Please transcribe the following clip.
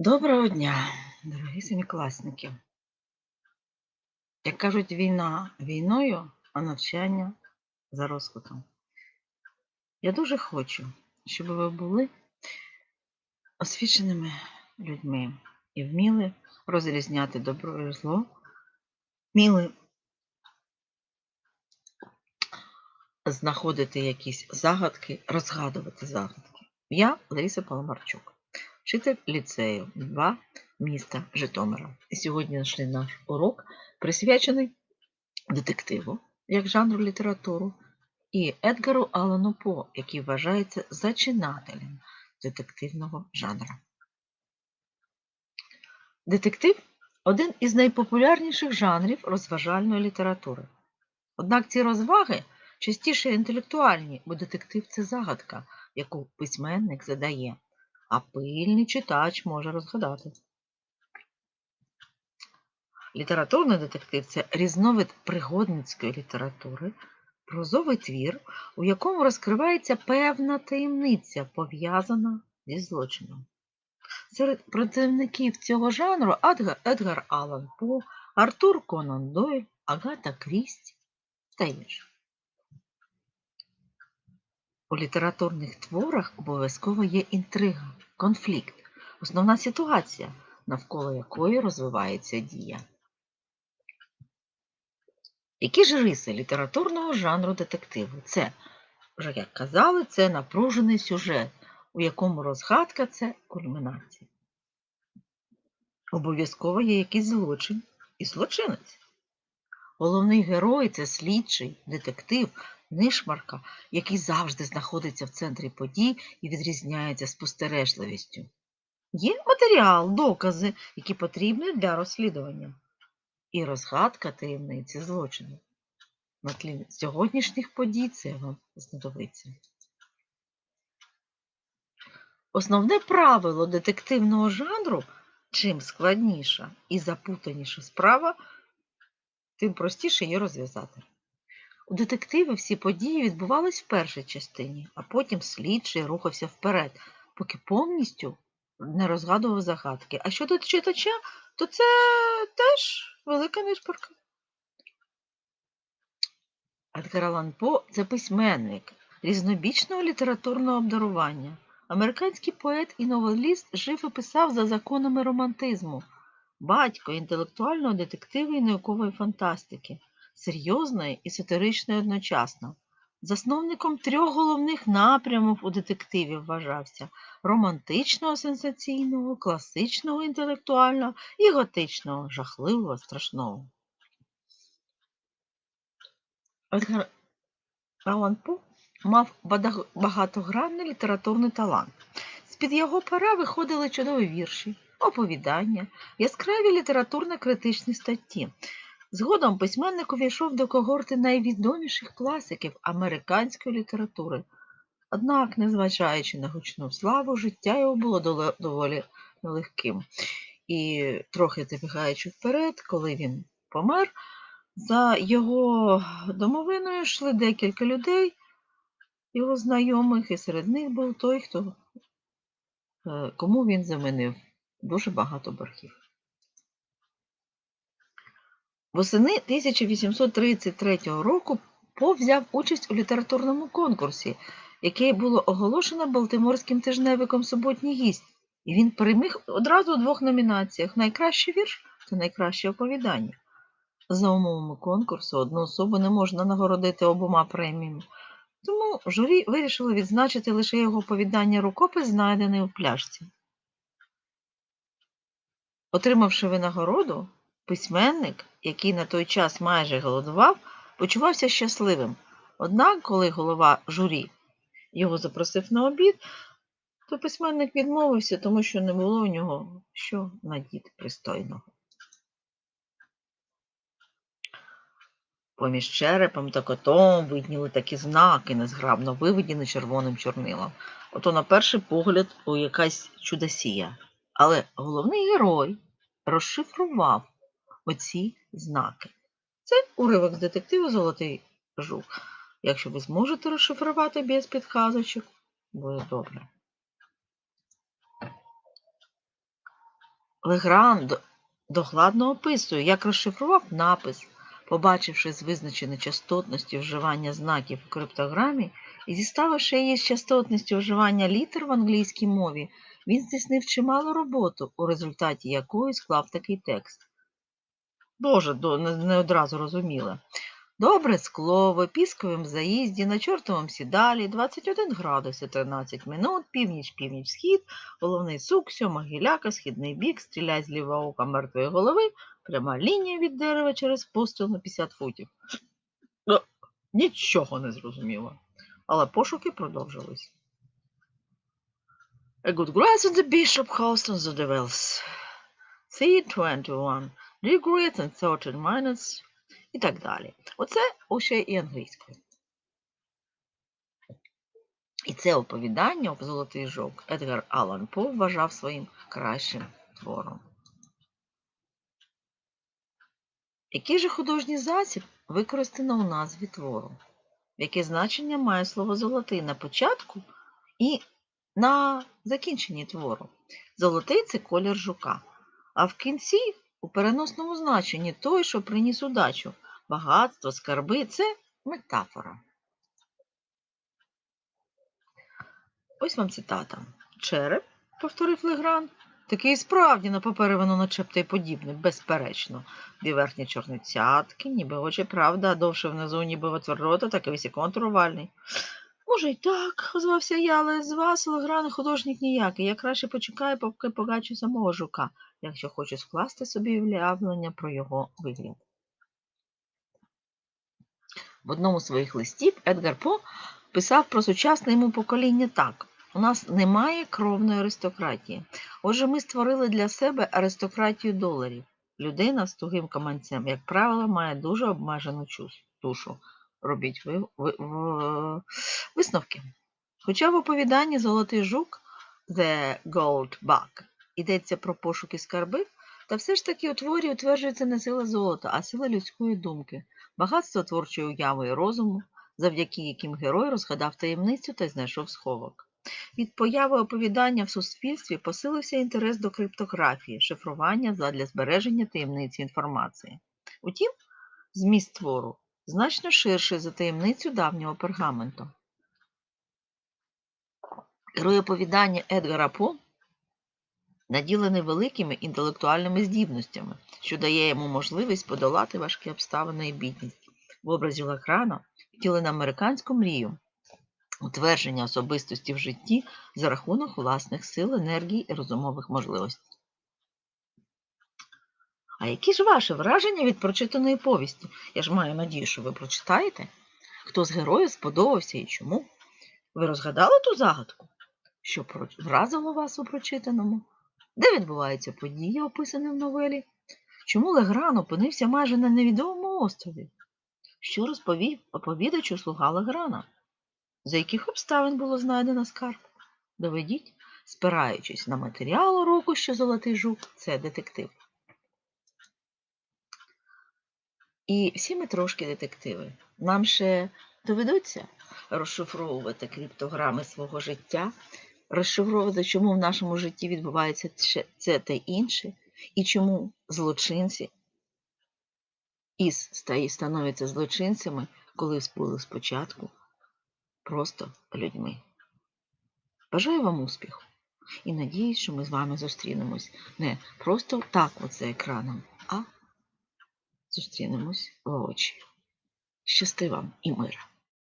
Доброго дня, дорогі семикласники. Як кажуть, війна війною, а навчання за розкладом. Я дуже хочу, щоб ви були освіченими людьми і вміли розрізняти добро і зло, вміли знаходити якісь загадки, розгадувати загадки. Я Лариса Паламарчук, вчитель ліцею 2 міста Житомира. І сьогодні наш урок, присвячений детективу як жанру літературу і Едгару Алану По, який вважається зачинателем детективного жанру. Детектив один із найпопулярніших жанрів розважальної літератури. Однак ці розваги частіше інтелектуальні, бо детектив це загадка, яку письменник задає, а пильний читач може розгадати. Літературний детектив це різновид пригодницької літератури, прозовий твір, у якому розкривається певна таємниця, пов'язана зі злочином. Серед працівників цього жанру Едгар Аллан По, Артур Конан Дойль, Агата Крісті та інші. У літературних творах обов'язково є інтрига, конфлікт, основна ситуація, навколо якої розвивається дія. Які ж риси літературного жанру детективу? Це, вже як казали, це напружений сюжет, у якому розгадка це кульмінація. Обов'язково є якийсь злочин і злочинець. Головний герой це слідчий, детектив, нишмарка, який завжди знаходиться в центрі подій і відрізняється спостережливістю. Є матеріал, докази, які потрібні для розслідування, і розгадка таємниці злочину. На тлі сьогоднішніх подій це вам знадобиться. Основне правило детективного жанру чим складніша і запутаніша справа, тим простіше її розв'язати. У детективи всі події відбувались в першій частині, а потім слідчий рухався вперед, поки повністю не розгадував загадки. А щодо читача, то це теж велика нишпорка. Едгар Аллан По – це письменник різнобічного літературного обдарування. Американський поет і новеліст жив і писав за законами романтизму, батько інтелектуального детективу і наукової фантастики, серйозної і сатиричної одночасно. Засновником трьох головних напрямів у детективі вважався романтичного сенсаційного, класичного інтелектуального і готичного, жахливого, страшного. Аллан По мав багатогранний літературний талант. З-під його пера виходили чудові вірші, оповідання, яскраві літературно-критичні статті. Згодом письменник увійшов до когорти найвідоміших класиків американської літератури. Однак, незважаючи на гучну славу, життя його було доволі нелегким. І трохи забігаючи вперед, коли він помер, за його домовиною йшли декілька людей, його знайомих, і серед них був той, хто, е, кому він замінив дуже багато боргів. Восени 1833 року По взяв участь у літературному конкурсі, який було оголошено Балтиморським тижневиком Суботній гість, і він переміг одразу у двох номінаціях: найкращий вірш та найкраще оповідання. За умовами конкурсу одну особу не можна нагородити обома преміями, тому журі вирішило відзначити лише його оповідання рукопис, знайдений у пляшці. Отримавши винагороду, письменник, який на той час майже голодував, почувався щасливим. Однак, коли голова журі його запросив на обід, то письменник відмовився, тому що не було у нього що надіти пристойного. Поміж черепом та котом видніли такі знаки, незграбно виведені червоним чорнилом. Ото на перший погляд у якась чудосія. Але головний герой розшифрував оці знаки. Це уривок з детективу Золотий жук. Якщо ви зможете розшифрувати без підказочок, буде добре. Легран до- докладно описує, як розшифрував напис, побачивши з визначеної частотності вживання знаків у криптограмі і зіставивши її з частотністю вживання літер в англійській мові, він здійснив чималу роботу, у результаті якої склав такий текст. Дуже не, одразу розуміле. Добре скло, в опісковому заїзді, на чортовому сідалі, 21 градус і 13 минут, північ, північ, схід, головний сук, сьома гіляка, східний бік, стріляй з лівого ока мертвої голови, пряма лінія від дерева через постіл на 50 футів. Ну, нічого не зрозуміло. Але пошуки продовжились. A good grass on the bishop house on the devils. C21 degrees and 13 minutes і так далі. Оце ще і англійською. І це оповідання «Золотий жовк» Едгар Аллан По вважав своїм кращим твором. Який же художній засіб використано у назві твору? Яке значення має слово золотий на початку і на закінченні твору? Золотий це колір жука, а в кінці у переносному значенні той, що приніс удачу. Багатство, скарби це метафора. Ось вам цитата. Череп, повторив Легран, такий справді на папері воно начебто й подібне, безперечно. Дві верхні чорні цятки, ніби очі правда, а довше внизу, ніби отвір рота, так і весь контур. Може, й так, озвався я, але з вас, Легран, художник ніякий. Я краще почекаю, поки побачу самого жука, якщо хочу скласти собі уявлення про його вигляд. В одному з своїх листів Едгар По писав про сучасне йому покоління так. У нас немає кровної аристократії. Отже, ми створили для себе аристократію доларів. Людина з тугим каманцем, як правило, має дуже обмежену душу. Робіть висновки. Хоча в оповіданні Золотий жук The Gold Bug йдеться про пошуки скарбів, та все ж таки у творі утверджується не сила золота, а сила людської думки, багатство творчої уяви і розуму, завдяки яким герой розгадав таємницю та знайшов сховок. Від появи оповідання в суспільстві посилився інтерес до криптографії, шифрування задля збереження таємниці інформації. Утім, зміст твору значно ширший за таємницю давнього пергаменту. Герой оповідання Едгара По наділений великими інтелектуальними здібностями, що дає йому можливість подолати важкі обставини і бідність. В образі Лакрана втілена американську мрію, утвердження особистості в житті за рахунок власних сил, енергії і розумових можливостей. А які ж ваші враження від прочитаної повісті? Я ж маю надію, що ви прочитаєте. Хто з героїв сподобався і чому? Ви розгадали ту загадку, що вразило вас у прочитаному? Де відбуваються події, описані в новелі? Чому Легран опинився майже на невідомому острові? Що розповів оповідачу слуга Леграна? За яких обставин було знайдено скарб? Доведіть, спираючись на матеріал уроку, що Золотий жук це детектив. І всі ми трошки детективи. Нам ще доведеться розшифровувати криптограми свого життя, розшифровувати, чому в нашому житті відбувається це та інше, і чому злочинці із стаї становляться злочинцями, коли були спочатку просто людьми. Бажаю вам успіху і надіюсь, що ми з вами зустрінемось не просто так за екраном, а зустрінемось в очі. Щасти вам і мира!